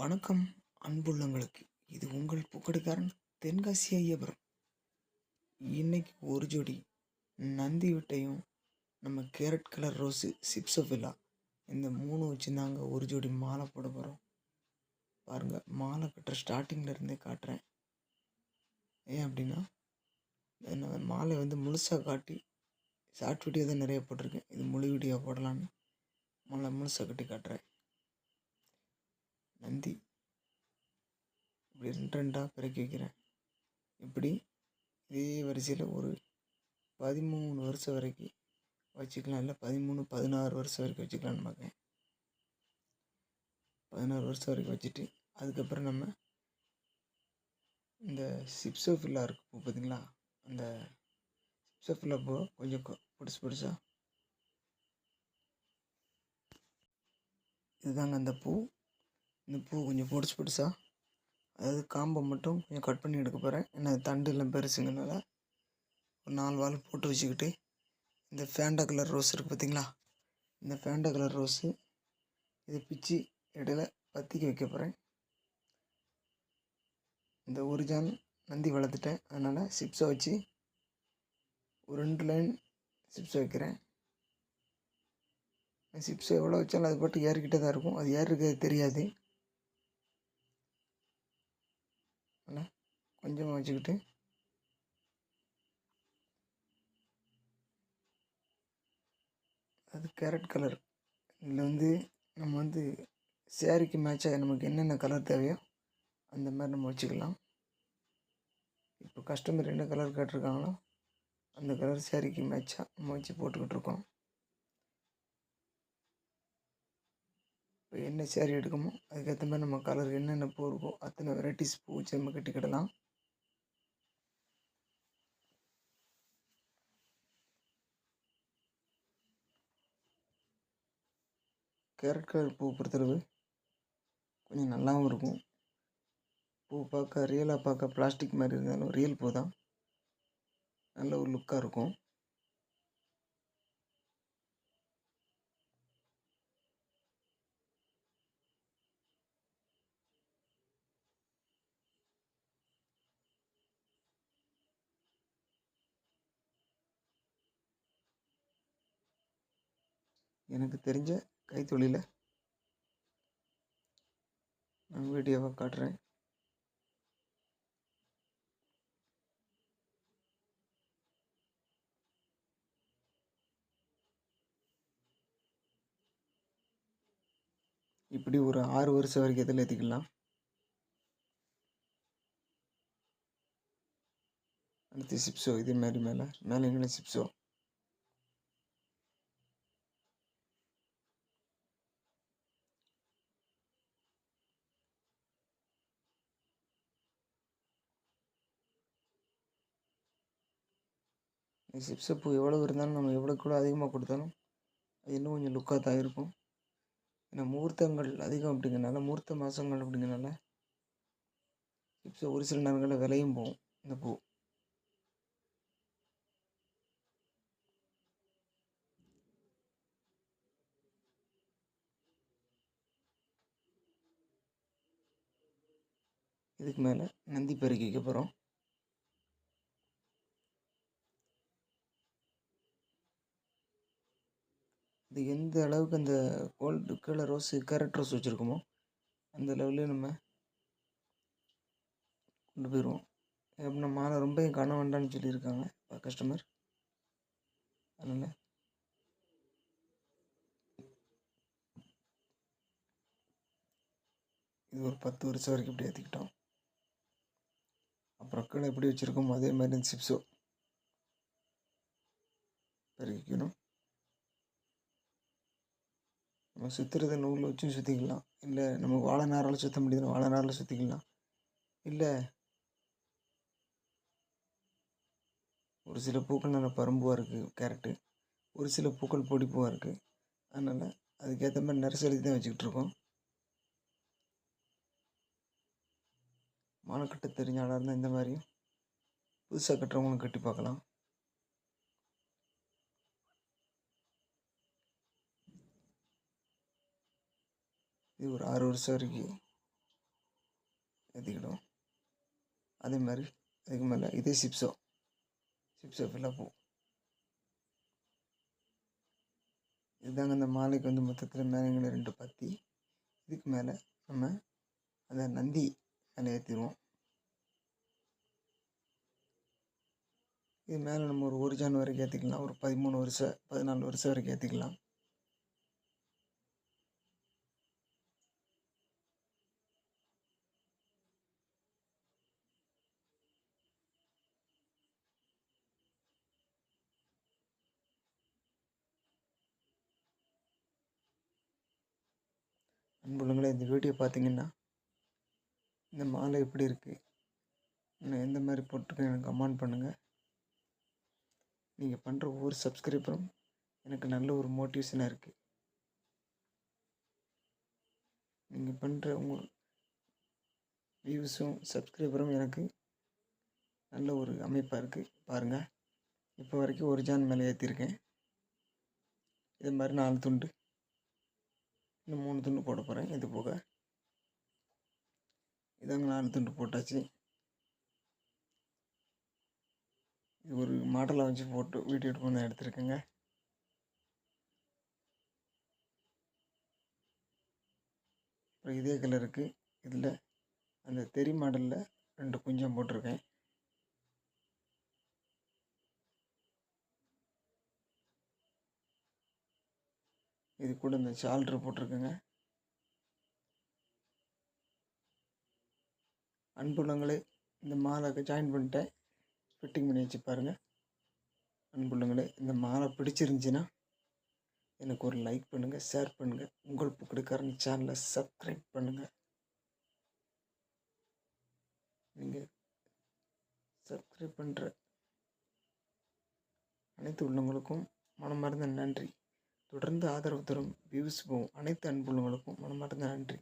வணக்கம் அன்புள்ளங்களுக்கு. இது உங்கள் புக்கடுக்காரன் தென்காசி ஐயபுரம். இன்னைக்கு ஒரு ஜோடி நந்தி விட்டையும் நம்ம கேரட் கலர் ரோஸு சிப்ஸோஃபில்லா இந்த மூணு வச்சுருந்தாங்க ஒரு ஜோடி மாலை போட போகிறோம் பாருங்கள் மாலை கட்டுற ஸ்டார்டிங்கில் இருந்தே காட்டுறேன். ஏன் அப்படின்னா நான் மாலை வந்து முழுசாக காட்டி ஷார்ட் வீடியோ தான் நிறைய போட்டிருக்கேன். இது முழு வீடியோ போடலான்னு மாலை முழுசாக கட்டி காட்டுறேன். நந்தி இப்படி ரெண்டு ரெண்டாக பிறக்கி வைக்கிறேன். இப்படி இதே வரிசையில் ஒரு பதிமூணு வருஷம் வரைக்கும் வச்சுக்கலாம். இல்லை பதிமூணு பதினாறு வருஷம் வரைக்கும் வச்சுக்கலான்னு பார்க்கேன் பதினாறு வருஷம் வரைக்கும் வச்சுட்டு அதுக்கப்புறம் நம்ம இந்த சிப்ஸோஃபில்லா இருக்கு பூ பார்த்தீங்களா அந்த சிப்ஸோஃபில்லா பூ கொஞ்சம் பிடிச்சி பிடிச்சா இதுதாங்க அந்த பூ. இந்த பூ கொஞ்சம் பொடிச்சு பிடிச்சா அதாவது காம்பை மட்டும் கொஞ்சம் கட் பண்ணி எடுக்க போகிறேன் ஏன்னா தண்டு எல்லாம் பெருசுங்கனால ஒரு நாலு வால் போட்டு வச்சுக்கிட்டு இந்த ஃபேண்டா கலர் ரோஸ் இருக்குது பார்த்தீங்களா இந்த ஃபேண்டா கலர் ரோஸு இதை பிச்சு இடையில பற்றிக்க வைக்க போகிறேன் இந்த ஒரு ஜான் நந்தி வளர்த்துட்டேன். அதனால் சிப்ஸை வச்சு ஒரு ரெண்டு லைன் சிப்ஸை வைக்கிறேன். சிப்ஸ் எவ்வளோ வச்சாலும் அது பாட்டு ஏறிக்கிட்டே தான் இருக்கும். அது ஏறி தெரியாது அதனால் கொஞ்சமாக வச்சுக்கிட்டு. அது கேரட் கலர். இதில் வந்து நம்ம வந்து சேரீக்கு மேட்சாக நமக்கு என்னென்ன கலர் தேவையோ அந்த மாதிரி நம்ம வச்சுக்கலாம். இப்போ கஸ்டமர் என்ன கலர் கேட்டிருக்காங்களோ அந்த கலர் சேரீக்கு மேட்சாக நம்ம வச்சு போட்டுக்கிட்டு இருக்கோம். இப்போ என்ன சேரீ எடுக்கமோ அதுக்கேற்ற மாதிரி நம்ம கலர் என்னென்ன பூ இருக்கோ அத்தனை வெரைட்டிஸ் பூ வச்சு நம்ம கட்டிக்கிடலாம். கேரட் கலர் பூ பொறுத்தளவு கொஞ்சம் நல்லாவும் இருக்கும். பூ பார்க்க ரியலாக பார்க்க பிளாஸ்டிக் மாதிரி இருந்தாலும் ரியல் பூ தான். நல்ல ஒரு லுக்காக இருக்கும். எனக்கு தெரிஞ்ச கைத்தொழிலை நான் வீடியோவாக காட்டுறேன். இப்படி ஒரு ஆறு வருஷம் வரைக்கும் இதில் ஏற்றிக்கலாம் அடுத்து சிப்ஸோ இதே மாதிரி மேலே மேலே எங்கே சிப்ஸோ இந்த சிப்ஸை பூ எவ்வளோ இருந்தாலும் நம்ம எவ்வளோ கூட அதிகமாக கொடுத்தாலும் அது இன்னும் கொஞ்சம் லுக்காக தான் இருக்கும். ஏன்னா முகூர்த்தங்கள் அதிகம் அப்படிங்கிறனால முகூர்த்த மாதங்கள் அப்படிங்கிறனால சிப்ஸை ஒரு சில நேரங்களில் விலையும் போகும். இந்த பூ. இதுக்கு மேலே நந்தி பெருக்கி வைக்க போகிறோம் இது எந்த அளவுக்கு அந்த கோல்டு கீழே ரோஸு கேரட் ரோஸ் வச்சுருக்கோமோ அந்த லெவல்லே நம்ம கொண்டு போயிடுவோம் எப்படின்னா மாலை ரொம்ப காண வேண்டாம்னு சொல்லியிருக்காங்க கஸ்டமர் அதனால் இது ஒரு பத்து வருஷம் வரைக்கும் இப்படி ஏற்றிக்கிட்டோம் அப்புறம் கீழே எப்படி வச்சுருக்கோமோ அதே மாதிரி இந்த சிப்ஸோ. பெருக்கிக்கணும் நம்ம சுற்றுறத நூலில் வச்சும் சுற்றிக்கலாம் இல்லை நம்ம வாழை நாரால் சுற்ற முடியுதுன்னா வாழை நாரில் சுற்றிக்கலாம் இல்லை ஒரு சில பூக்கள் நல்ல பரும்புவாக இருக்குது கேரட்டு ஒரு சில பூக்கள் பொடிப்புவாக இருக்குது அதனால் அதுக்கேற்ற மாதிரி நர்சரி தான் வச்சுக்கிட்டு இருக்கோம். மாலை கட்ட தெரிஞ்ச ஆளாக இருந்தால் இந்த மாதிரியும் புதுசாக கட்டுறவங்களும் கட்டி பார்க்கலாம். இது ஒரு ஆறு வருஷம் வரைக்கும் ஏற்றிக்கிடும் அதே மாதிரி அதுக்கு மேலே இதே சிப்ஸோ சிப்ஸோ ஃபில்லாக பூ இதுதாங்க அந்த மாலைக்கு வந்து மொத்தத்தில் மேலே ரெண்டு பத்தி. இதுக்கு மேலே நம்ம அந்த நந்தி மேலே ஏற்றிடுவோம் இது மேலே நம்ம ஒரு ஒரு ஜான் வரைக்கும் ஏற்றிக்கலாம் ஒரு பதிமூணு வருஷம் பதினாலு வருஷம் வரைக்கும் ஏற்றிக்கலாம் அன்புள்ளங்களே இந்த வீடியோ பார்த்தீங்கன்னா இந்த மாலை எப்படி இருக்குது நான் எந்த மாதிரி போட்டிருக்கேன் எனக்கு கமெண்ட் பண்ணுங்கள் நீங்கள் பண்ணுற ஒவ்வொரு சப்ஸ்கிரைபரும் எனக்கு நல்ல ஒரு மோட்டிவேஷனாக இருக்குது நீங்கள் பண்ணுற உங்கள் வியூஸும் சப்ஸ்கிரைபரும் எனக்கு நல்ல ஒரு அமைப்பாக இருக்குது பாருங்கள் இப்போ வரைக்கும் ஒரு ஜான் மேலே ஏற்றிருக்கேன் இது மாதிரி நாலு துண்டு. இன்னும் மூணு துண்டு போட போகிறேன் இது போக இதாங்க நாலு துண்டு போட்டாச்சு. இது ஒரு மாடலாக வச்சு போட்டு வீடியோ எடுத்து வந்து எடுத்திருக்கேங்க. அப்புறம் இதே கலருக்கு இதில் அந்த தெரி மாடலில் ரெண்டு குஞ்சம் போட்டிருக்கேன். இது கூட இந்த சால்ட்ரு போட்டிருக்கேங்க. அன்புள்ளங்களே இந்த மாலைக்கு ஜாயின் பண்ணிட்டேன். ஃபிட்டிங் பண்ணி வச்சு பாருங்கள் அன்புள்ளங்களே இந்த மாலை பிடிச்சிருந்துச்சின்னா எனக்கு ஒரு லைக் பண்ணுங்கள் ஷேர் பண்ணுங்கள் உங்கள் புக்கெடுக்காரன் சேனலை சப்ஸ்கிரைப் பண்ணுங்கள் நீங்கள் சப்ஸ்கிரைப் பண்ணுற அனைத்து உள்ளவங்களுக்கும் மனமார்ந்த நன்றி. தொடர்ந்து ஆதரவு தரும். வியூஸ் போகும் அனைத்து அன்புள்ளவங்களுக்கும் மனமார்ந்த நன்றி.